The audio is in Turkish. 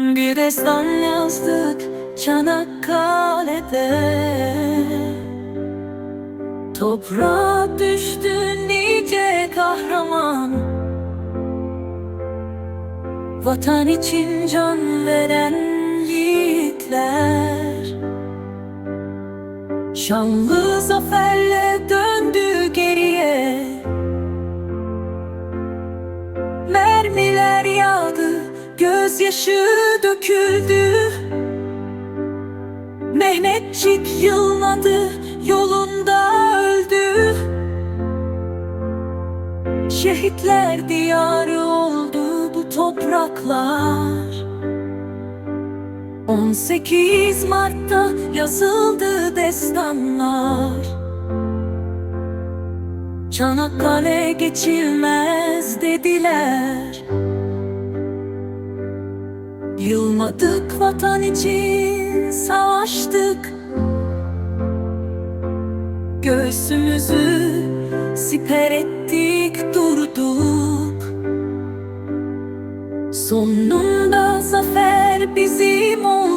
Bir destan yazdık Çanakkale'de. Toprağa düştü nice kahraman. Vatan için can veren yiğitler. Şanlı zaferle döndü geriye. Mermiler yağdı, gözyaşı döküldü. Mehmetçik yılmadı, yolunda öldü. Şehitler diyarı oldu bu topraklar. 18 Mart'ta yazıldı destanlar. Çanakkale geçilmez dediler Yılmadık vatan için savaştık. Göğsümüzü siper ettik durduk. Sonunda zafer bizim oldu